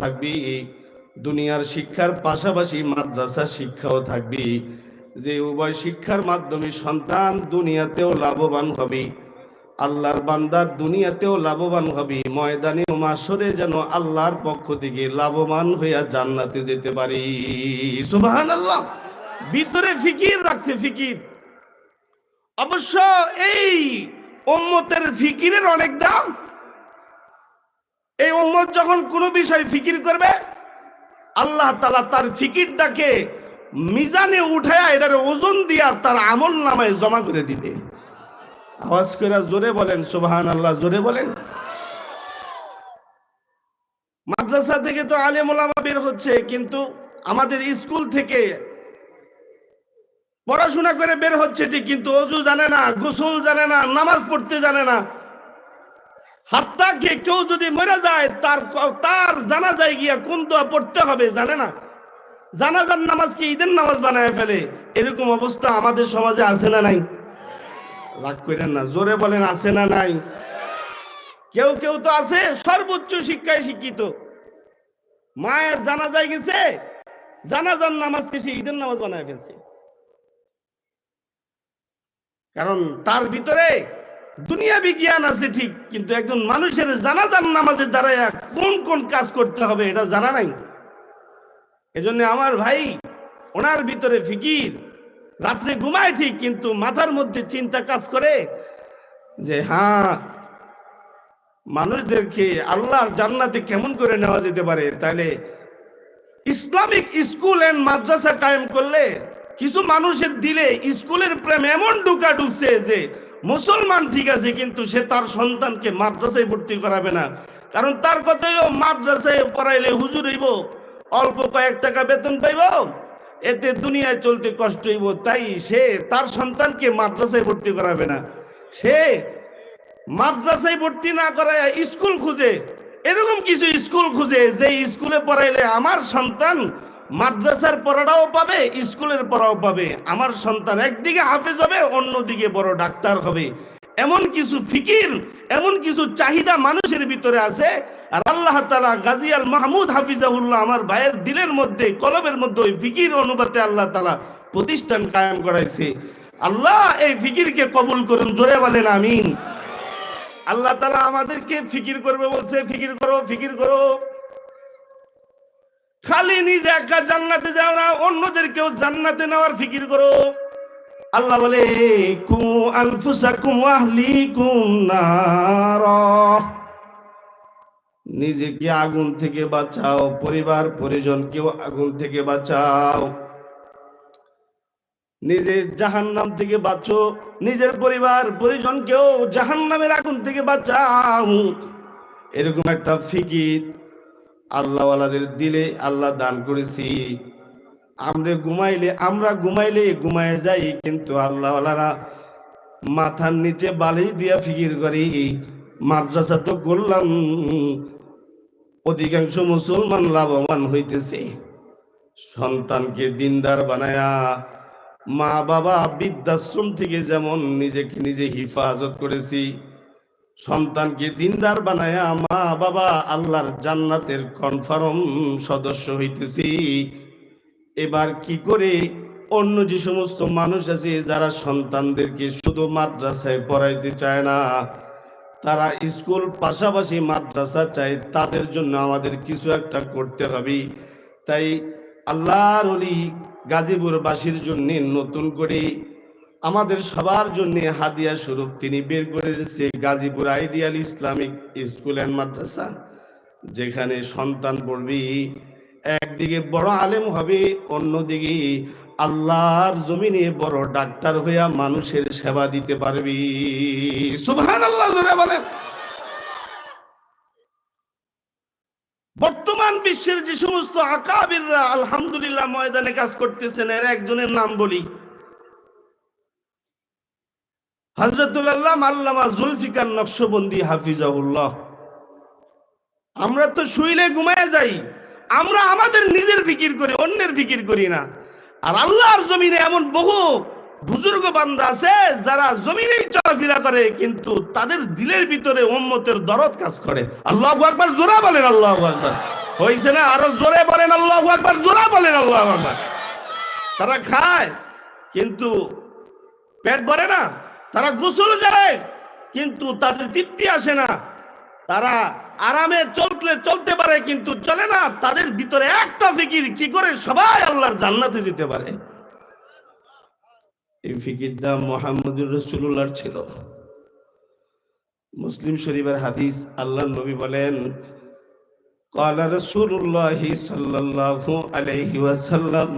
থাকবি, দুনিয়ার শিক্ষার পাশাপাশি মাদ্রাসা শিক্ষাও থাকবি। যে উভয় শিক্ষার মাধ্যমে সন্তান দুনিয়াতেও লাভবান হবে, আল্লাহর বান্দা দুনিয়াতেও লাভবান হবে, ময়দানে মাসরে যেন আল্লাহর পক্ষ থেকে লাভবান হইয়া জান্নাতে যেতে পারি। সুবাহান আল্লাহ ভিতরে ফিকির রাখছে, ফিকির। অবশ্য এই উম্মতের ফিকিরের অনেক দাম এই উম্মত যখন কোনো বিষয় ফিকির করবে, আল্লাহ তালা তার ফিকিরটাকে মিজানে উঠায়া এটার ওজন দিয়া তার আমল নামায় জমা করে দিবে। আওয়াজ করে জোরে বলেন সুবাহান আল্লাহ জোরে বলেন। মাদ্রাসা থেকে তো আলেম ওলামা বের হচ্ছে, কিন্তু আমাদের স্কুল থেকে পড়াশোনা করে বের হচ্ছে ঠিক, কিন্তু অজু জানে না, গোসল জানে না, নামাজ পড়তে জানে না। হাত্তাকে কেউ যদি মরে যায়, তার তার জানা যায় গিয়া কোন দোয়া পড়তে হবে জানে না? জানাজার নামাজ কি ঈদের নামাজ বানায় ফেলে? এরকম অবস্থা আমাদের সমাজে আছে না নাই? রাগ করেন না, জোরে বলেন আছে না নাই? কেউ কেউ তো আছে, সর্বোচ্চ শিক্ষায় শিক্ষিত। মায়ের জানা যায় গেছে, জানাজার নামাজকে সে ঈদের নামাজ বানায় ফেলছে। কারণ তার ভিতরে দুনিয়া বিজ্ঞান আছে ঠিক, কিন্তু একজন মানুষের জানাজান নামাজের দ্বারা কোন কোন কাজ করতে হবে এটা জানা নাই। এজন্য আমার ভাই, ওনার ভিতরে ফিকির, রাত্রে ঘুমায় ঠিক, কিন্তু মাথার মধ্যে চিন্তা কাজ করে যে হ্যাঁ মানুষদেরকে আল্লাহর জান্নাতে কেমন করে নেওয়া যেতে পারে? তাহলে ইসলামিক স্কুল এন্ড মাদ্রাসা কায়েম করলে কিছু মানুষের দিলে স্কুলের প্রেম এমন ঢুকা ঢুকছে যে মুসলমান ঠিক আছে, কিন্তু সে তার সন্তানকে মাদ্রাসায় ভর্তি করাবে না। কারণ তার কথা হলো, মাদ্রাসায় পড়াইলে হুজুর হইব, অল্প কয়েক টাকা বেতন পাইব, এতে দুনিয়ায় চলতে কষ্ট হইব। তাই সে তার সন্তানকে মাদ্রাসায় ভর্তি করাবে না। সে মাদ্রাসায় ভর্তি না করায় স্কুল খুঁজে। এরকম কিছু স্কুল খুঁজে যে স্কুলে পড়াইলে আমার সন্তান মাদ্রাসার পড়াটাও পাবে, স্কুলের পড়াও পাবে। আমার সন্তান একদিকে হাফেজ হবে, অন্যদিকে বড় ডাক্তার হবে। এমন কিছু ফিকির, এমন কিছু চাহিদা মানুষের ভিতরে আছে। আর আল্লাহ তালা গাজী আল মাহমুদ হাফিজাহুল্লাহ আমার ভাইয়ের দিলের মধ্যে, কলবের মধ্যে ওই ফিকির অনুপাতে আল্লাহ তালা প্রতিষ্ঠান কায়েম করাইছে। আল্লাহ এই ফিকিরকে কবুল করুন, জোরে বলেন আমিন। আল্লাহ তালা আমাদেরকে ফিকির করবে বলছে, ফিকির করো ফিকির করো। খালি নিজে একা জান্নাতে যাও না, অন্যদেরকেও জান্নাতে নেওয়ার ফিকির করো। আল্লাহ বলে কু আনফুসাকুম আহলিকুম নার। নিজেকে আগুন থেকে বাঁচাও, পরিবার, পরিজনকেও আগুন থেকে বাঁচাও। নিজের জাহান্নাম থেকে বাঁচো, নিজের পরিবার পরিজন পরিজনকেও জাহান্নামের আগুন থেকে বাঁচাও। এরকম একটা ফিকির আল্লাহওয়ালাদের দিলে আল্লাহ দান করেছি। আমরা ঘুমাইলে আমরা ঘুমাইলে ঘুমায় যাই, কিন্তু আল্লাহওয়ালারা মাথার নিচে বালি দিয়া ফিকির করি। মাদ্রাসা তো করলাম, অধিকাংশ মুসলমান লাভবান হইতেছে। সন্তানকে দিনদার বানায়া মা বাবা বৃদ্ধাশ্রম থেকে যেমন নিজেকে নিজে হিফাজত করেছি সন্তানকে দিনদার বানায়া মা বাবা আল্লাহর জান্নাতের কনফার্ম সদস্য হইতেছি। এবার কি করে অন্য যে সমস্ত মানুষ আছে, যারা সন্তানদেরকে শুধু মাদ্রাসায় পড়াইতে চায় না, তারা স্কুল পাশাপাশি মাদ্রাসা চায়, তাদের জন্য আমাদের কিছু একটা করতে হবে। তাই আল্লাহর অলি গাজীপুরবাসীর জন্য নতুন করে আমাদের সবার জন্য হাদিয়া স্বরূপ। তিনি বের করে Gazipur ideal Islamic school and Madrasa, যেখানে সন্তান পড়বি, একদিকে বড় আলেম হবে, অন্যদিকে আল্লাহর জমিনে বড় ডাক্তার হইয়া মানুষের সেবা দিতে পারবি। সুবহান আল্লাহ বলেন। বর্তমান বিশ্বের যে সমস্ত আকাবিররা আলহামদুলিল্লাহ ময়দানে কাজ করতেছেন, এর একজনের নাম বলি। হজরতুল্লাহ আল্লামা জুলফিকার নকশবন্দি হাফিজাহুল্লাহ। আমরা তো শুইলে ঘুমায় যাই, আমরা আমাদের নিজের ফিকির করি, অন্যের ফিকির করি না। আর আল্লাহর জমিনে এমন বহু বুজুর্গ বান্দা আছে, যারা জমিনেই চলাফেরা করে, কিন্তু তাদের দিলের ভিতরে উম্মতের দরদ কাজ করে। আল্লাহ আকবার, জোরা বলেন, আল্লাহ আকবার। হয়েছে না? আরও জোরে বলেন, আল্লাহ আকবার, জোরে বলেন, আল্লাহ আকবার। তারা খায়, কিন্তু পেট ভরে না। তারা গোসল করে কিন্তু তাদের তৃপ্তি আসে না তারা আরামে চলতে চলতে পারে কিন্তু চলে না তাদের ভিতরে একটা ফিকির কি করে সবাই আল্লাহর জান্নাতে যেতে পারে এই ফিকিরটা মোহাম্মদুর রসুল্লাহর ছিল মুসলিম শরীফের হাদিস আল্লাহ নবী বলেন قال رسول الله صلى الله عليه وسلم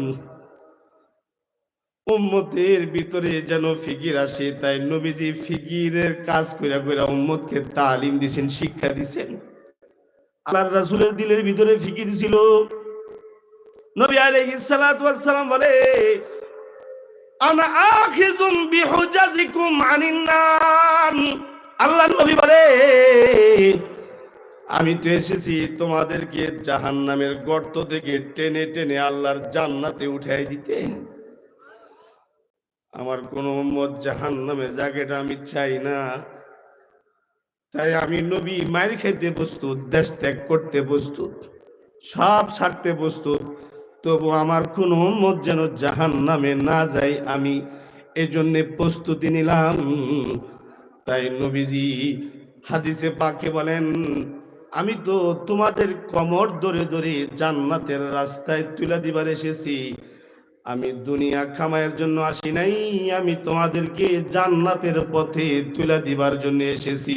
উম্মতের ভিতরে যেন ফিকির আসে, তাই নবীজি ফিকিরের কাজ কইরা কইরা উম্মতকে তালিম দিছেন, শিক্ষা দিছেন। আল্লাহর রাসূলের দিলের ভিতরে ফিকির ছিল। নবী আলাইহিস সালাতু ওয়াস সালাম বলে, আনা আখিযুম বিহুজাজিকুম আনিন আল্লাহ নবী বলে, আমি তো এসেছি তোমাদেরকে জাহান্নামের গর্ত থেকে টেনে টেনে আল্লাহর জান্নাতে উঠাই দিতে। আমার কোন উম্মত জাহান নামের জায়গাটা আমি চাই না। তাই আমি নবী মায়ের খেতে প্রস্তুত, দেশ ত্যাগ করতে প্রস্তুত, সব ছাড়তে প্রস্তুত। তবু আমার কোন উম্মত যেন জাহান নামে না যাই আমি এজন্য প্রস্তুতি নিলাম। তাই নবীজি হাদিসে পাকে বলেন, আমি তো তোমাদের কমর ধরে ধরে জান্নাতের রাস্তায় তুলে দিবার এসেছি। আমি দুনিয়া কামাইয়ের জন্য আসি নাই, আমি তোমাদেরকে জান্নাতের পথে তুলে দিবার জন্য এসেছি।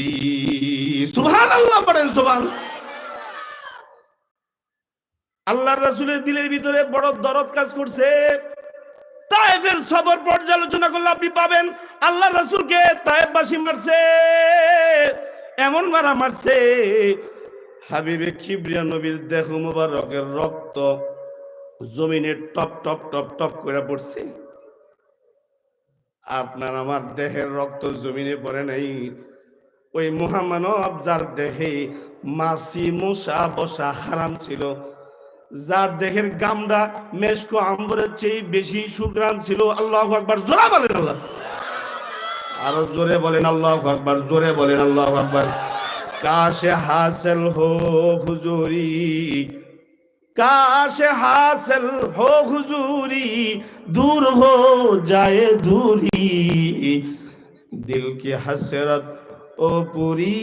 সুবহান আল্লাহ পড়েন, সুবহান। আল্লাহর রাসূলের দিলের ভিতরে বড় দরদ কাজ করছে। তায়েফের সবর পর্যালোচনা করলে আপনি পাবেন আল্লাহ রাসূলকে তায়েফবাসী মারছে, এমন মারা মারছে। হাবিবে খিবরিয়া নবীর দেহ মুবারকের রক্ত জমিনে টপ টপ টপ টপ করে পড়ছে। আপনার আমার দেহের রক্ত জমিনে পড়ে নাই। ওই মহামানব যার দেহে মাসি মশা, বসা হারাম ছিল, যার দেহের গামড়া, মেশকো, আম্বরের চেয়ে বেশি সুগ্রাম ছিল, আল্লাহ আকবার, জোরা বলেন আল্লাহ। আরও জোরে বলেন আল্লাহ আকবার, জোরে বলেন আল্লাহ আকবার। কাশে হাসেল হো হুজুরি काश हासिल हो हुजूरी दूर हो जाए दूरी दिल की हसरत ओ पूरी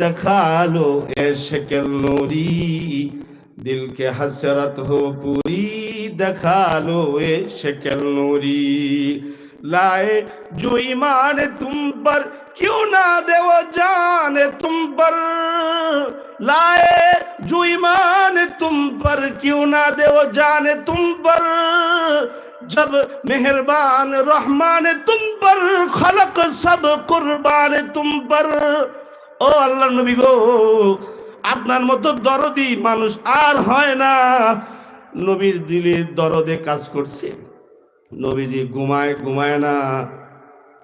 दिखा लो ए शक्ल नूरी दिल के हसरत हो पूरी दिखा लो ए शक्ल नूरी लाए जो ईमान तुम पर क्यों ना दे वो जान तुम पर लाए जो ईमान तुम पर क्यों ना दे वो जान तुम पर जब मेहरबान रहमान तुम पर खलक सब कुर्बान तुम पर ও আল্লাহ নবী গো আপনার মতো দরদি মানুষ আর হয় না নবীর দিলে দরদে কাজ করছে নবীজি ঘুমায় ঘুমায় না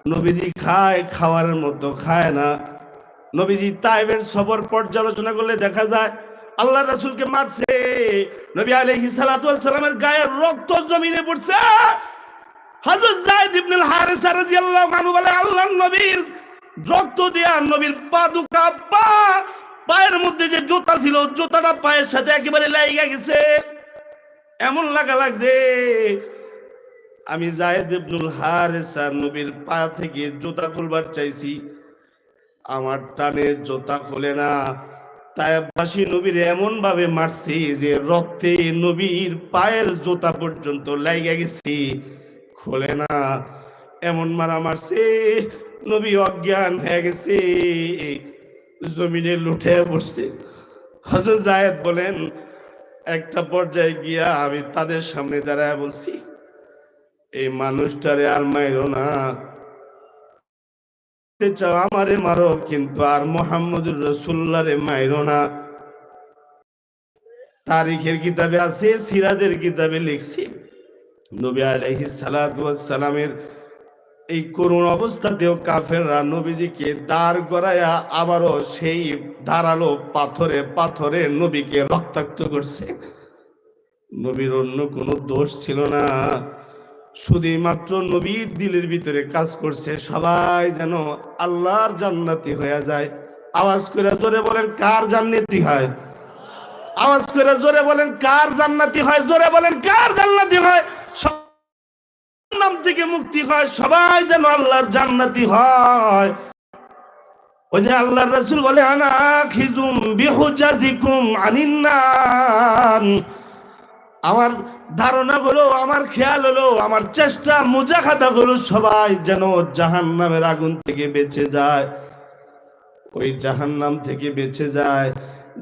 নবীজি খায় খাওয়ার মতো খায় না নবীজি তাইবের সবর পর্যালোচনা করলে দেখা যায়, আল্লাহ রাসুলকে মারছে। নবী ওয়াস সালামের গায়ের রক্ত জমিনে পড়ছে। বলে নবীর রক্ত নবীর পায়ের মধ্যে যে জুতা ছিল, জুতাটা পায়ের সাথে একেবারে গেছে। এমন লাগা লাগছে, আমি জায়েদ ইবনুল হারিসা নবীর পা থেকে জুতা খুলবার চাইছি। আমার টানে জোতা খোলে না। তাইবাসী নবীর এমন ভাবে মারছে যে রক্তে নবীর পায়ের জোতা পর্যন্ত লাইগা গেছে, খোলে না। এমন মারা মারছে, নবী অজ্ঞান হয়ে গেছে, জমিনে লুঠে বসছে হজরত জায়েদ বলেন, একটা পর্যায়ে গিয়া আমি তাদের সামনে দাঁড়ায় বলছি, এই মানুষটারে আর মাইরো না। মারতে চাও আমারে মারো, কিন্তু আর মোহাম্মদুর রসুল্লারে মাইরো না। তারিখের কিতাবে আছে সিরাদের কিতাবে লিখছি। নবী আলাইহি সালামের এই করুণ অবস্থাতেও কাফেররা নবীজিকে দাঁড় করাইয়া আবারও সেই ধারালো পাথরে পাথরে নবীকে রক্তাক্ত করছে। নবীর অন্য কোনো দোষ ছিল না। শুধুমাত্র নবীর দিলের ভিতরে কাজ করছে, সবাই যেন আল্লাহর জান্নাতি হয়ে যায়। আওয়াজ করে জোরে বলেন, কার জান্নাতি হয়? আওয়াজ করে জোরে বলেন, কার জান্নাতি হয়? জোরে বলেন, কার জান্নাতি হয়? নাম থেকে মুক্তি হয়, সবাই যেন আল্লাহর জান্নাতি হয়। ওই যে আল্লাহর রাসূল বলে, আনা খিজুম বিহুজাজিকুম আনিন্নান। আমার ধারণা হলো আমার খেয়াল হলো, আমার চেষ্টা মুজাহাদা হলো সবাই যেন জাহান্নামের আগুন থেকে বেঁচে যায়। ওই জাহান্নাম থেকে বেঁচে যায়।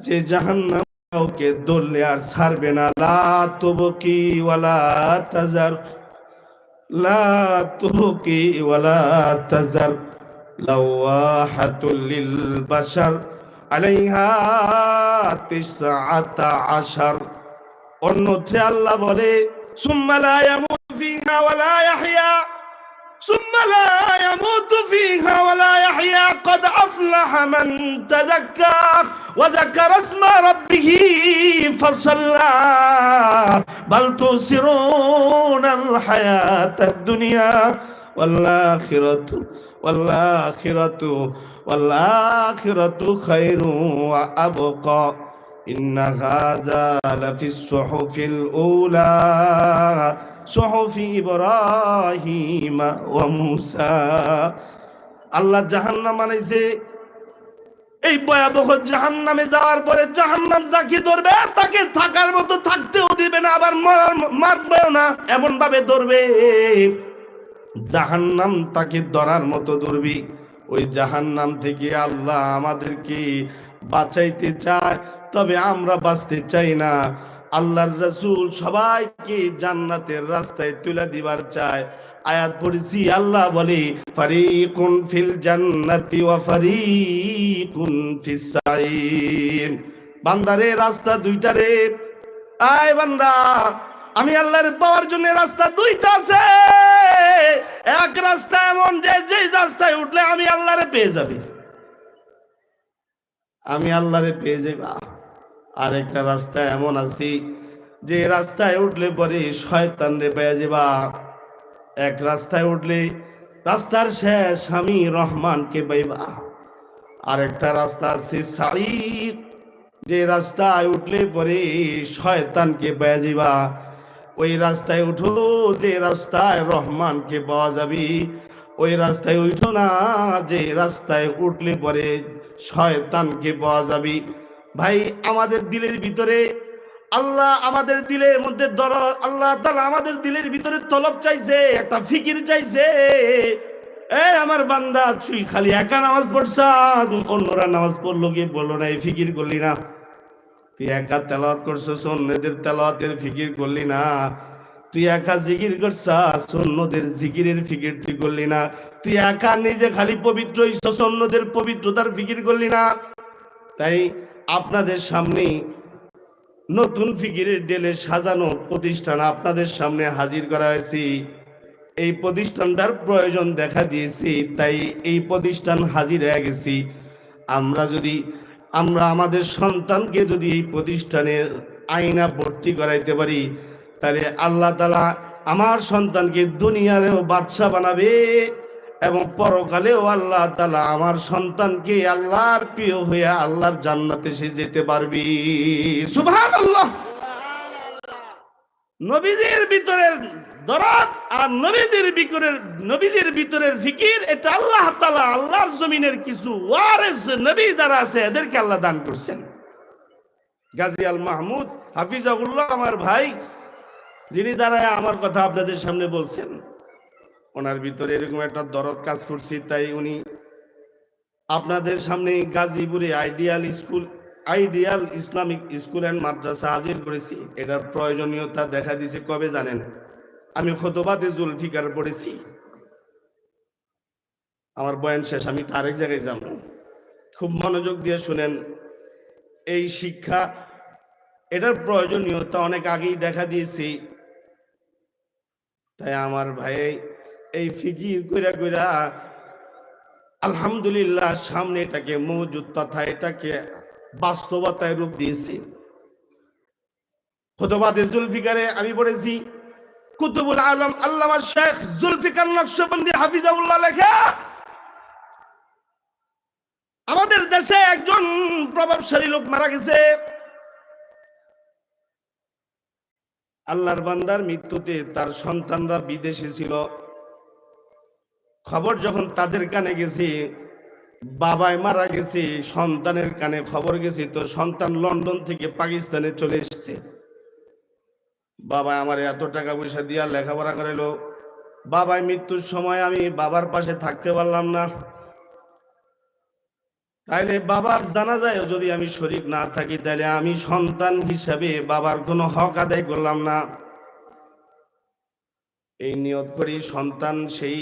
যে জাহান্নাম কাউকে ধরলে আর ছাড়বে না। লা তুবকি ওয়ালা তাজার, লা তুবকি ওয়ালা তাজার, লাওয়াহাতুল লিল বাশার, আলাইহা তিসআতা আশার। অন্যত্রে আল্লাহ বলে সুম্মা লা ইয়ামুতু ফিহা ওয়ালা ইয়াহইয়া ثم لا يموت فيها ولا يحيا قد أفلح من تذكر وذكر اسم ربه فصلى بل تؤثرون الحياة الدنيا والآخرة والآخرة والآخرة خير وأبقى إن هذا لفي الصحف الأولى صحف إبراهيم وموسى আল্লাহ জাহান্নাম বানাইছে এই ভয়াবহ জাহান্নামে যাওয়ার পরে জাহান্নাম যাকে ধরবে তাকে থাকার মতো থাকতেও দিবে না আবার মরার মারবেও না এমন ভাবে ধরবে জাহান্নাম তাকে ধরার মতো ধরবি ওই জাহান্নাম থেকে আল্লাহ আমাদেরকে বাঁচাইতে চায় তবে আমরা বাঁচতে চাই না। আল্লাহর রসুল সবাইকে জান্নাতের রাস্তায় তুলে দিবার চায়। আয়াত পড়েছি, আল্লাহ বলে, ফারিকুন ফিল জান্নাতি ওয়া ফারিকুন ফিস বান্দারে রাস্তা দুইটা রে। আয় বান্দা, আমি আল্লাহর পাওয়ার জন্য রাস্তা দুইটা আছে। এক রাস্তা এমন যে যে রাস্তায় উঠলে আমি আল্লাহরে পেয়ে যাবি। আমি আল্লাহরে পেয়ে যাইবা আর একটা রাস্তা এমন আছে যে রাস্তায় উঠলে পরে শয়তান রে পেয়ে যাবা এক রাস্তায় উঠলে রাস্তার শেষ আমি রহমানকে পাইবা। আর একটা রাস্তা আছে সারির যে রাস্তায় উঠলে পরে শয়তানকে পেয়ে যাবা ওই রাস্তায় উঠো, যে রাস্তায় রহমানকে পাওয়া যাবি। ওই রাস্তায় উঠো না, যে রাস্তায় উঠলে পরে শয়তানকে পাওয়া যাবি। ভাই, আমাদের দিলের ভিতরে আল্লাহ আমাদের দিলের মধ্যে দর, আল্লাহ তালা আমাদের দিলের ভিতরে তলব চাইছে, একটা ফিকির চাইছে। এ, আমার বান্দা, তুই খালি একা নামাজ পড়ছ অন্যরা নামাজ পড়ল গিয়ে বলল না, এই ফিকির করলি না। তুই একা তেলাওয়াত করছিস, অন্যদের তেলাওয়াতের ফিকির করলি না। তুই একা জিকির করছাস, অন্যদের জিকিরের ফিকির তুই করলি না। তুই একা নিজে খালি পবিত্র হইছস, অন্যদের পবিত্রতার ফিকির করলি না। তাই আপনাদের সামনে নতুন ফিকিরের ডেলে সাজানো প্রতিষ্ঠান আপনাদের সামনে হাজির করা হয়েছে। এই প্রতিষ্ঠানটার প্রয়োজন দেখা দিয়েছি, তাই এই প্রতিষ্ঠান হাজির হয়ে গেছি। আমরা যদি, আমরা আমাদের সন্তানকে যদি এই প্রতিষ্ঠানের আইনা ভর্তি করাইতে পারি, তাহলে আল্লাহ তালা আমার সন্তানকে দুনিয়ারেও বাদশা বানাবে। এবং পরকালেও আল্লাহ তালা আমার সন্তানকে আল্লাহর প্রিয় হয়ে আল্লাহর জান্নাতে সে যেতে পারবি। সুভান আল্লাহ নবীদের ভিতরের দরদ আর নবীদের ভিতরের নবীদের ভিতরের ফিকির, এটা আল্লাহ তালা আল্লাহর জমিনের কিছু ওয়ারেস নবী যারা আছে, এদেরকে আল্লাহ দান করছেন। গাজী আল মাহমুদ হাফিজাগুল্লাহ আমার ভাই, যিনি দাঁড়ায় আমার কথা আপনাদের সামনে বলছেন। ওনার ভিতরে এরকম একটা দরদ কাজ করছি, তাই উনি আপনাদের সামনে গাজীপুরে ideal school, ideal Islamic school and Madrasa হাজির করেছি। এটার প্রয়োজনীয়তা দেখা দিয়েছে, কবে জানেন? আমি খতবাদে জুলফিকার পড়েছি। আমার বয়ান শেষ, আমি আরেক জায়গায় যাব। খুব মনোযোগ দিয়ে শুনেন, এই শিক্ষা, এটার প্রয়োজনীয়তা অনেক আগেই দেখা দিয়েছি। তাই আমার ভাই এই ফিকির কইরা কইরা আলহামদুলিল্লাহ সামনে এটাকে মজুদ তথা এটাকে বাস্তবতায় রূপ দিয়েছি। জুলফিকারে আমি পড়েছি, কুতুবুল আলম শেখ জুলফিকার নকশবন্দি হাফিজাউল্লাহ লেখা, আমাদের দেশে একজন প্রভাবশালী লোক মারা গেছে। আল্লাহর বান্দার মৃত্যুতে তার সন্তানরা বিদেশে ছিল। খবর যখন তাদের কানে গেছি বাবায় মারা গেছি, সন্তানের কানে খবর গেছি, তো সন্তান লন্ডন থেকে পাকিস্তানে চলে এসেছে। বাবা আমার এত টাকা পয়সা দিয়া লেখাপড়া করাইলো। বাবাই মৃত্যুর সময় আমি বাবার পাশে থাকতে পারলাম না। তাইলে বাবার জানা যায় যদি আমি শরীর না থাকি তাহলে আমি সন্তান হিসাবে বাবার কোনো হক আদায় করলাম না। এই নিয়ত করি সন্তান সেই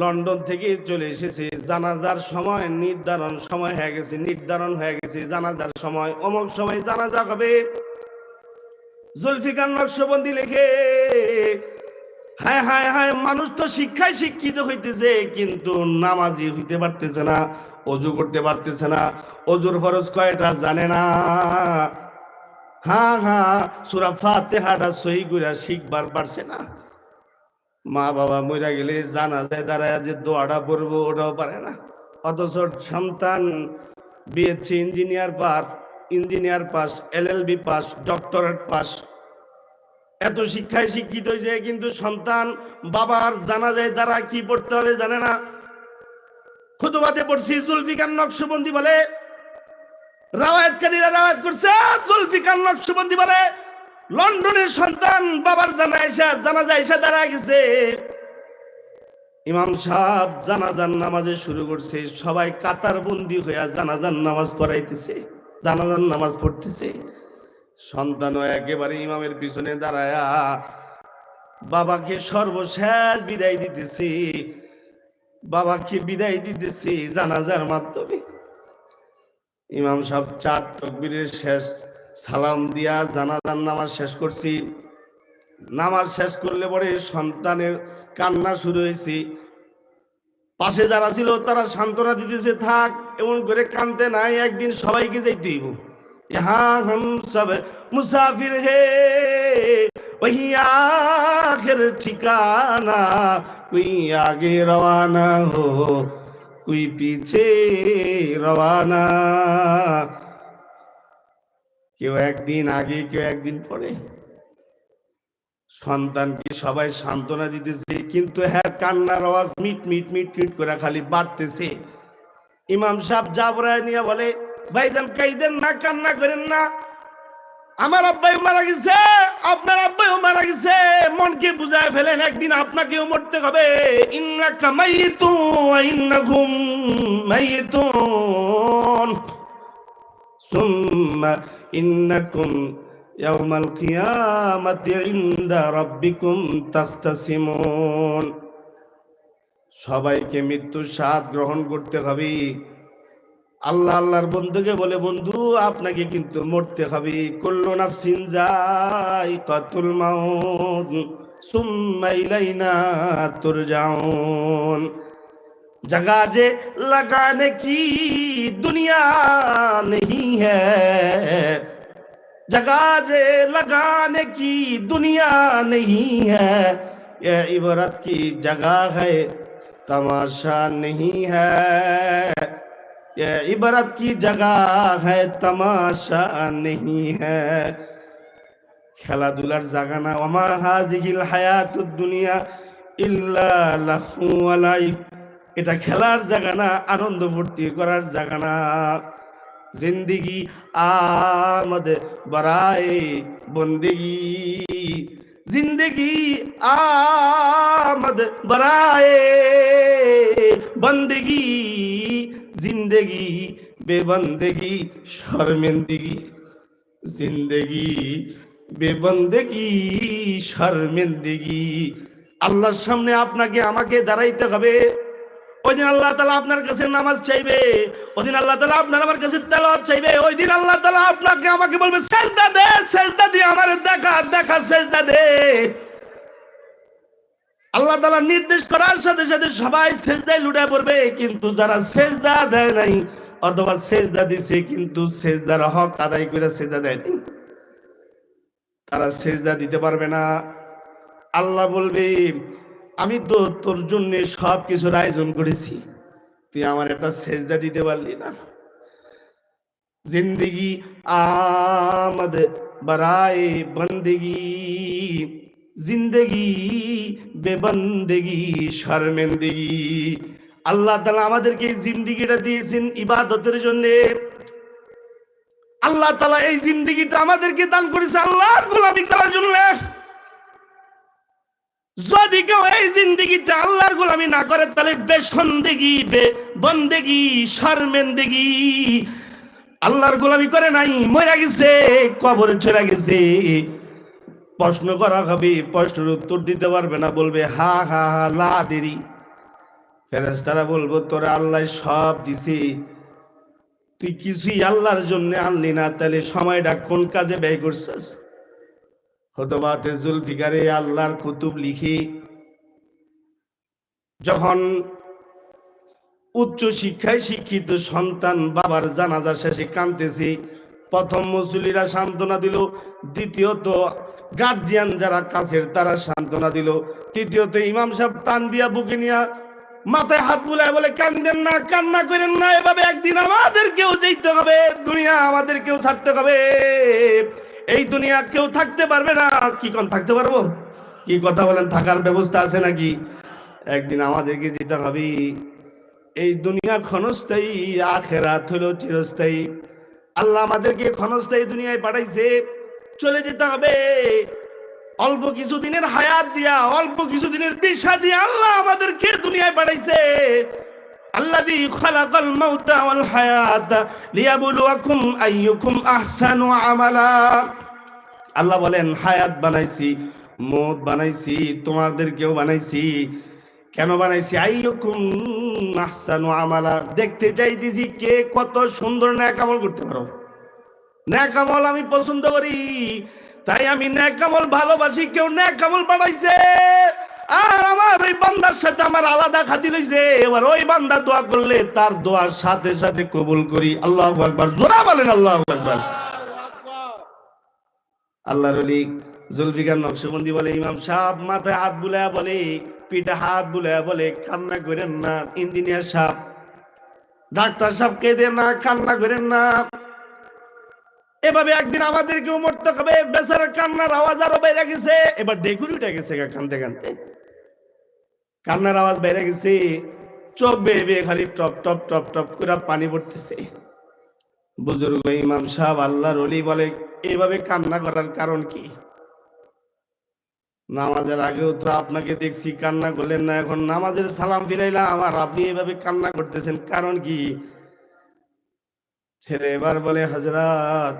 লন্ডন থেকে চলে এসেছে। জানাজার সময়, নির্ধারণ সময় হয়ে গেছে, নির্ধারণ হয়ে গেছে, জানাজার সময় অমুক সময় জানাজা হবে। জুলফিকার নকশবন্দি লেখে, হায় হায় হায়, মানুষ তো শিক্ষায় শিক্ষিত হইতেছে, কিন্তু নামাজি হইতে পারতেছে না, অজু করতে পারতেছে না, অজুর ফরজ কয়টা জানে না। হ্যাঁ হ্যাঁ সুরা ফাতেহাটা সহি শিখবার পারছে না। মা বাবা মইরা গেলে জানা যায় দাঁড়ায় যে দোয়াটা পড়ব ওটাও পারে না। অথচ সন্তান BSc engineer pass engineer pass LLB pass, doctorate pass. এত শিক্ষায় শিক্ষিত হয়েছে কিন্তু সন্তান বাবার জানা যায় দ্বারা কি পড়তে হবে জানে না। খুদবাতে পড়ছি জুলফিকার নকশবন্দি বলে। রাওয়ায়াতকারীরা রাওয়ায়াত করছে, জুলফিকার নকশবন্দি বলে। লন্ডনের সন্তান বাবার জানা এসে জানা যায় এসে দাঁড়ায় গেছে। ইমাম সাহেব জানাজান নামাজে শুরু করছে, সবাই কাতার বন্দি হইয়া জানাজান নামাজ পড়াইতেছে জানাজান নামাজ পড়তেছে। সন্তানও একেবারে ইমামের পিছনে দাঁড়ায়া বাবাকে সর্বশেষ বিদায় দিতেছে, বাবাকে বিদায় দিতেছে জানাজার মাধ্যমে। ইমাম সাহেব চার তকবীরের শেষ সালাম দিয়া জানাজার নামাজ শেষ করছি নামাজ শেষ করলে পরে সন্তানের কান্না শুরু হয়েছে পাশে যারা ছিল তারা সান্ত্বনা দিতেছে থাক এমন করে কানতে নাই একদিন সবাইকে যাইতে হইব यहाँ हम सब मुसाफिर है वही आखिर ठिकाना कोई आगे रवाना हो कोई पीछे रवाना কেউ একদিন আগে, কেউ একদিন পরে। সন্তানকে সবাই সান্ত্বনা দিতেছে, কিন্তু হ্যাঁ কান্নার আওয়াজ মিট মিট মিট মিট করে খালি বাড়তেছে। ইমাম সাহেব জাবরায় নিয়ে বলে, ভাইজান, কাইদেন না, কান্না করেন না। আমার আব্বাই মারা গেছে, আপনার আব্বাইও মারা গেছে। মনকে বুঝায় ফেলেন, একদিন আপনাকেও মরতে হবে। ইন্না কামাইতু ইন্নাকুম মাইতুন। সুম্মা ইন্নাকুম ইয়াউমাল কিয়ামাতি ইনদা রাব্বিকুম তাখতাসিমুন। সবাইকে মৃত্যুর স্বাদ গ্রহণ করতে হবে। আল্লাহ আল্লাহর বন্ধুকে বলে, বন্ধু, আপনাকে কিন্তু মরতে হবে। কুল্লু নাফসিন যাই কাতুল মাউত, সুম্মা ইলাইনা তুরজাউন। जगह जे लगाने की दुनिया नहीं है जगह जे लगाने की दुनिया नहीं है ये इबरत की जगह है तमाशा नहीं है ये इबरत की जगह है तमाशा नहीं है খেলাধুলার জায়গা না ওমা হাজিগিল হায়াতুদ দুনিয়া ইল্লা লাহু ওয়া লাইব এটা খেলার জায়গা না, আনন্দ ফুর্তি করার জায়গা না। জিন্দিগি আমদ বরায়ে বন্দেগি। জিন্দগি আমদ বরায়ে বন্দেগি। জিন্দগি বেবন্দেগি, শর্মিন্দগি। জিন্দগি বেবন্দেগি, শর্মিন্দগি। আল্লাহর সামনে আপনাকে, আমাকে দাঁড়াইতে হবে। ওই দিন আল্লাহ তালা আপনার কাছে নামাজ চাইবে ওই দিন আল্লাহ তালা আপনার আমার কাছে তেলাওয়াত চাইবে ওই দিন আল্লাহ তালা আপনাকে আমাকে বলবে, সেজদা দে, সেজদা দিয়ে আমার দেখা দেখা সেজদা দে। আল্লাহ তালা নির্দেশ করার সাথে সাথে সবাই সেজদায় লুটে পড়বে, কিন্তু যারা সেজদা দেয় নাই, অথবা সেজদা দিছে, কিন্তু সেজদার হক আদায় করে সেজদা দেয়নি তারা সেজদা দিতে পারবে না। আল্লাহ বলবে আমি তো তোর জন্য সব কিছুর আয়োজন করেছি। তুই আমার একটা সেজদা দিতে পারলি না। জিন্দিগি আমদ বারায় বন্দেগি, জিন্দেগি বেবন্দেগি, শর্মেন্দেগি। আল্লাহ তালা আমাদেরকে এই জিন্দিগিটা দিয়েছেন ইবাদতের জন্য। আল্লাহ তালা এই জিন্দিগিটা আমাদেরকে দান করেছে আল্লাহর গোলামি করার জন্য। যদি কেউ এই জিন্দিগিতে আল্লাহর গোলামি না করে, তাহলে বেসন্দেগি বন্দেগি, শর্মেন্দেগি। আল্লাহর গোলামি করে নাই মরে গেছে, কবরে চলে গেছে। প্রশ্ন করা হবে, প্রশ্নের উত্তর দিতে পারবে না, বলবে, হা হা হা, লা, দেরি। ফেরেশতারা বলব, তোরা আল্লাহ সব দিছে। তুই কিছুই আল্লাহর জন্য আনলি না, তাহলে সময়টা কোন কাজে ব্যয় করছিস? আল্লাহর কুতুব যখন উচ্চ শিক্ষায় শিক্ষিত সন্তান বাবার জানাজা শেষে প্রথম মুসলিরা সান্ত্বনা দিল, দ্বিতীয়ত গার্জিয়ান যারা কাছের তারা সান্ত্বনা দিল, তৃতীয়ত ইমাম সাহেব টান দিয়া বুকে নিয়া মাথায় হাত বুলায় বলে, কান্দেন না, কান্না করেন না, এভাবে একদিন আমাদেরকেও যেতে হবে, দুনিয়া আমাদেরকেও ছাড়তে হবে। এই দুনিয়া কেউ থাকতে পারবে না কি কোন থাকতে পারব? কি কথা বলেন, থাকার ব্যবস্থা আছে নাকি? একদিন আমাদেরকে যেতে হবে এই দুনিয়া ক্ষণস্থায়ী, আখেরাত হলো চিরস্থায়ী। আল্লাহ আমাদেরকে ক্ষণস্থায়ী দুনিয়ায় পাঠাইছে। চলে যেতে হবে। অল্প কিছুদিনের হায়াত দিয়া, অল্প কিছুদিনের পেশা দিয়া আল্লাহ আমাদেরকে দুনিয়ায় পাঠাইছে। আল্লাযী খালাকাল মাউতা ওয়াল হায়াতা লিয়াবলুয়াকুম আইয়ুকুম আহসানু আমালা। আল্লাহ বলেন, হায়াত বানাইছি, মত বানাইছি, তোমাদেরকেও বানাইছি। কেন বানাইছি? আইয়ুকুম আহসানু আমালা। দেখতে চাইতেছি কে কত সুন্দর ন্যাক আমল করতে পারো। ন্যাক আমল আমি পছন্দ করি, তাই আমি ন্যাক আমল ভালোবাসি, কেউ ন্যাক আমল বানাইছে। আর আমার ওই বান্দার সাথে আমার আলাদা খাতি রইছে এবার ওই বান্দা দোয়া করলে তার দোয়ার সাথে সাথে কবুল করি। আল্লাহ আকবার। জোরা বলেন আল্লাহ আকবার। আল্লাহর অলি জুলফিকার নকশবন্দি বলে, ইমাম সাহেব মাথায় হাত বুলায়া বলে, পিঠে হাত বুলায়া বলে, কান্না করেন না। ইঞ্জিনিয়ার সাহেব, ডাক্তার সাহেব কেঁদে না, কান্না করেন না। এভাবে একদিন আমাদেরকেও মরতে হবে। বেচারা কান্নার আওয়াজ আরও বেড়ে গেছে। এবার ডেকুরি উঠে গেছে কানতে কানতে। কান্নার আওয়াজ বেড়ে গেছে। চোখ বেয়ে বেয়ে খালি টপ টপ টপ টপ করে পানি পড়তেছে। বুজুর্গ ইমাম সাহেব আল্লাহর অলি বলে, এইভাবে কান্না করার কারণ কি? নামাজের আগেও তো আপনাকে দেখছি কান্না করলেন না, এখন নামাজের সালাম ফিরাইলাম আমার আপনি এভাবে কান্না করতেছেন, কারণ কি? ছেলে এবার বলে হাজরাত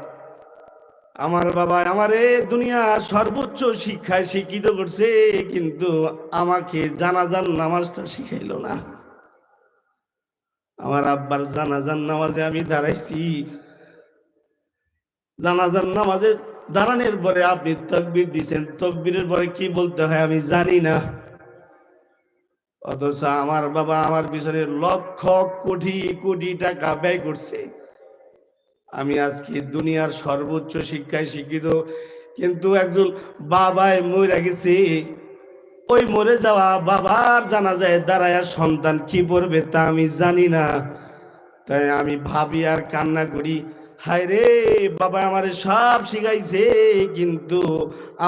আমার বাবা আমারে দুনিয়ার সর্বোচ্চ শিক্ষায় শিক্ষিত করছে, কিন্তু আমাকে জানাজান নামাজটা শিখাইলো না। আমার আব্বার জানাজান নামাজে আমি দাঁড়াইছি। জানাজান নামাজে দাঁড়ানোর পরে আপনি তকবির দিচ্ছেন তকবিরের পরে কি বলতে হয় আমি জানি না। অথচ আমার বাবা আমার পিছনে লক্ষ কোটি কোটি টাকা ব্যয় করছে। আমি আজকে দুনিয়ার সর্বোচ্চ শিক্ষায় শিক্ষিত, কিন্তু একজন বাবায় মরে গেছে। ওই মরে যাওয়া বাবার জানা যায় দাঁড়ায় সন্তান কি পড়বে তা আমি জানি না। তাই আমি ভাবি আর কান্না করি, হায় রে, বাবা আমারে সব শিখাইছে, কিন্তু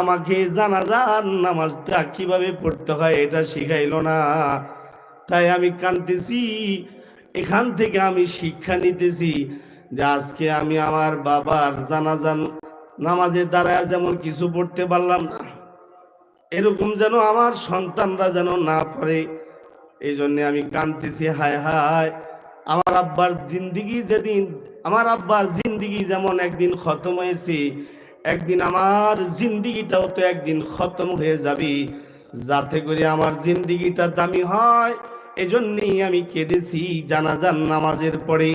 আমাকে জানাজার নামাজটা কীভাবে পড়তে হয় এটা শিখাইলো না। তাই আমি কানতেছি এখান থেকে আমি শিক্ষা নিতেছি। যে আজকে আমি আমার বাবার জানাজান নামাজে দাঁড়ায় যেমন কিছু পড়তে পারলাম না, এরকম যেন আমার সন্তানরা যেন না পড়ে। এই জন্যে আমি কানতেছি হায় হায়। আমার আব্বার জিন্দিগি যেদিন, আমার আব্বার জিন্দিগি যেমন একদিন খতম হয়েছে, একদিন আমার জিন্দিগিটাও তো একদিন খতম হয়ে যাবে। যাতে করে আমার জিন্দিগিটা দামি হয়, এজন্যই আমি কেঁদেছি জানাজান নামাজের পরে।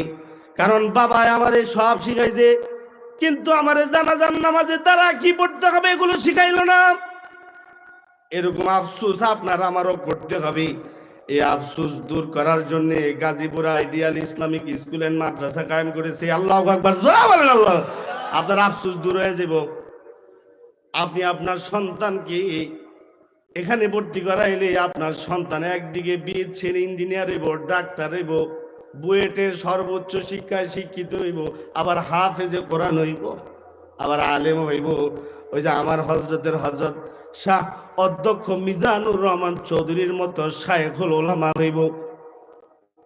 কারণ বাবা আমারে সব শিখাইছে, কিন্তু আমারে জানাজান নামাজের তারা কি পড়তে হবে এগুলো শিখাইল না। এরকম আফসোস আপনার আমারও করতে হবে। এই আফসোস দূর করার জন্য Gazipur ideal Islamic school and Madrasa কায়েম করেছে। আল্লাহ একবার জোরা বলেন আল্লাহ। আপনার আফসোস দূর হয়ে যাব। আপনি আপনার সন্তানকে এখানে ভর্তি করাইলে আপনার সন্তান একদিকে বিএসসির ইঞ্জিনিয়ার হইব, ডাক্তার হইব বুয়েটের সর্বোচ্চ শিক্ষায় শিক্ষিত হইব, আবার হাফেজে কোরআন হইব, আবার আলেম হইব। ওই যে আমার হজরতের হজরত শাহ অধ্যক্ষ মিজানুর রহমান চৌধুরীর মতো শায়েখুল ওলামা হইব।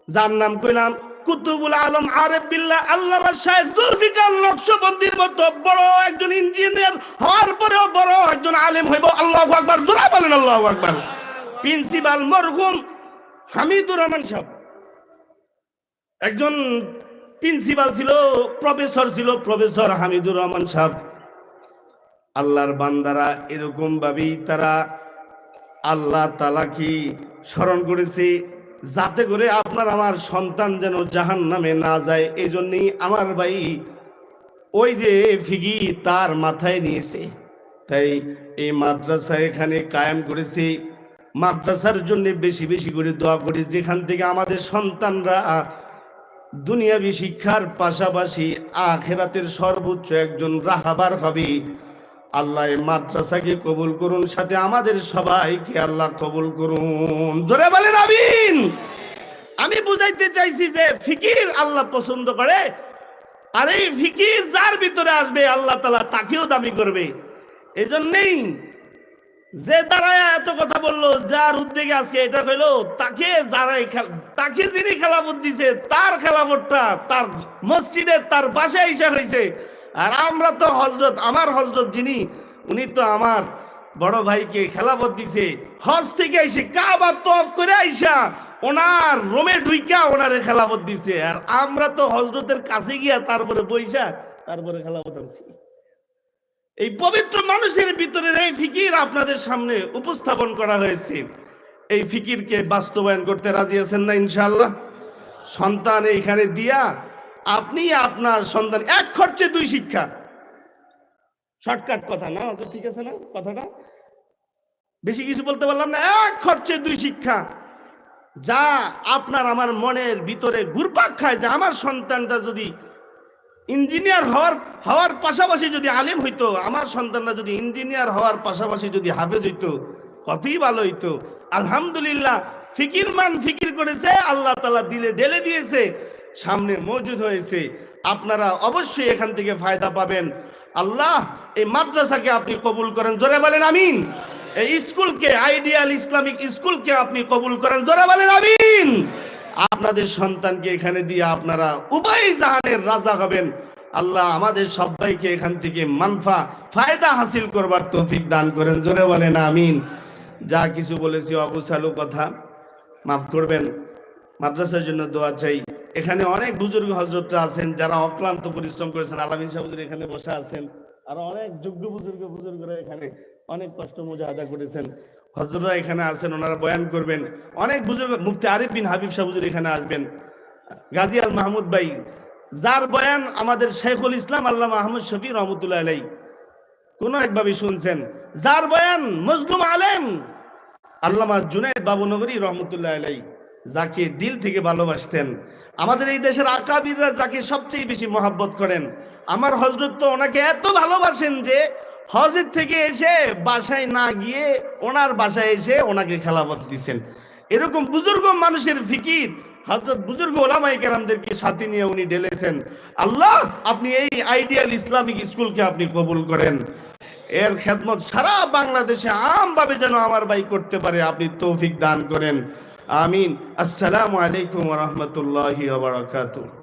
যার নাম কইলাম কুতুবুল আলম আরেফ বিল্লাহ আল্লামা শাহেখ জুলফিকার নকশবন্দির মতো বড় একজন ইঞ্জিনিয়ার হওয়ার পরেও বড় একজন আলেম হইব। আল্লাহু আকবার, জোরা বলেন আল্লাহু আকবার। প্রিন্সিপাল মরহুম হামিদুর রহমান সাহেব। একজন প্রিন্সিপাল ছিল, প্রফেসর ছিল, প্রফেসর হামিদুর রহমান সাহেব। আল্লাহর বান্দারা এরকম ভাবেই তারা আল্লাহ তালা কি স্মরণ করেছে, যাতে করে আপনার আমার সন্তান যেন জাহান নামে না যায় এই জন্যই আমার ভাই ওই যে ফিগি তার মাথায় নিয়েছে। তাই এই মাদ্রাসা এখানে কায়েম করেছে। মাদ্রাসার জন্য বেশি বেশি করে দোয়া করি, যেখান থেকে আমাদের সন্তানরা দুনিয়াবি শিক্ষার পাশাপাশি আখেরাতের সর্বোচ্চ একজন রাহাবার হবে। আল্লাহ মাদ্রাসাকে কবুল করুন, সাথে আমাদের সবাইকে আল্লাহ কবুল করুন। জোরে বলেন আমিন। আমি বুঝাইতে চাইছি যে ফিকির আল্লাহ পছন্দ করে, আর এই ফিকির যার ভিতরে আসবে আল্লাহ তালা তাকেও দাবি করবে। এই জন্যেই যে দাঁড়ায় এত কথা বলল, যার উদ্যোগে আজকে এটা হইল, তাকে খেল- তাকে যিনি খেলাফত দিছে, তার খেলাফতটা তার মসজিদে, তার বাসায় ইসা হয়েছে আর আমরা তো হজরত, আমার হজরত যিনি, উনি তো আমার বড় ভাইকে খেলাফত দিছে। হজ থেকে আইসে কাবা তফ করে আইসা ওনার রোমে ঢুইকা ওনারে খেলাফত দিছে। আর আমরা তো হজরতের কাছে গিয়া তারপরে বইসা তারপরে খেলাফত আনছি। এই পবিত্র মানুষের ভিতরে এই ফিকির আপনাদের সামনে উপস্থাপন করা হয়েছে। এই ফিকিরকে বাস্তবায়ন করতে রাজি আছেন না ইনশাল্লাহ সন্তান এইখানে দিয়া আপনি আপনার সন্তান এক খরচে দুই শিক্ষা। শর্টকাট কথা না আচ্ছা ঠিক আছে না, কথাটা? বেশি কিছু বলতে পারলাম না, এক খরচে দুই শিক্ষা। যা আপনার আমার মনের ভিতরে ঘুরপাক খায় যে আমার সন্তানটা যদি ইঞ্জিনিয়ার হওয়ার হওয়ার পাশাপাশি যদি আলিম হইতো, আমার সন্তানরা যদি ইঞ্জিনিয়ার হওয়ার পাশাপাশি যদি হাফেজ হইতো, কতই ভালো হইতো। আলহামদুলিল্লাহ, ফিকির মান ফিকির করেছে, আল্লাহ তালা দিলে ঢেলে দিয়েছে, সামনে মজুদ হয়েছে। আপনারা অবশ্যই এখান থেকে ফায়দা পাবেন। আল্লাহ, এই মাদ্রাসাকে আপনি কবুল করেন, জোরে বলেন আমিন। এই স্কুলকে, আইডিয়াল ইসলামিক স্কুলকে আপনি কবুল করেন, জোরে বলেন আমিন। আপনাদের সন্তানকে এখানে দিয়ে আপনারা উভয় জাহানের রাজা হবেন। আল্লাহ আমাদের সবাইকে এখান থেকে মানফা, ফায়দা হাসিল করবার তৌফিক দান করেন। জোরে বলেন, আমিন। যা কিছু বলেছি অবসালু কথা, মাফ করবেন। মাদ্রাসার জন্য দোয়া চাই। এখানে অনেক বুজুর্গ হজরতরা আছেন, যারা অক্লান্ত পরিশ্রম করেছেন। আলামিন সাহুজুর এখানে বসে আছেন। আর অনেক যোগ্য বুজুর্গ বুজুর্গরা এখানে অনেক কষ্ট মুজাহাদা করেছেন। হজরতরা এখানে আছেন, ওনারা বয়ান করবেন। অনেক বুজুর্গ, মুফতি আরিফ বিন হাবিব সাহুজুর এখানে আসবেন। গাজী আল মাহমুদ ভাই, যার বয়ান আমাদের শেখুল ইসলাম আল্লাহ মাহমুদ শফি রহমতুল্লাহ আলাই কোন একভাবে শুনছেন? যার বয়ান মজলুম আলেম, আল্লামা জুনায়দ বাবুনগরী রহমতুল্লাহ আলাই যাকে দিল থেকে ভালোবাসতেন। আমাদের এই দেশের আকাবিররা যাকে সবচেয়ে বেশি মহাব্বত করেন। আমার হজরত তো ওনাকে এত ভালোবাসেন যে হজের থেকে এসে বাসায় না গিয়ে ওনার বাসায় এসে ওনাকে খেলাফত দিচ্ছেন এরকম বুজুর্গ মানুষের ফিকির হজরত বুজুর্গ ওলামাই কেরামদেরকে সাথে নিয়ে উনি ঢেলেছেন। আল্লাহ, আপনি এই আইডিয়াল ইসলামিক স্কুলকে আপনি কবুল করেন। এর খেদমত সারা বাংলাদেশে আমভাবে যেন আমার ভাই করতে পারে, আপনি তৌফিক দান করেন। আমিন। আসসালামু আলাইকুম রহমতুল্লাহি বারাকাতুহ।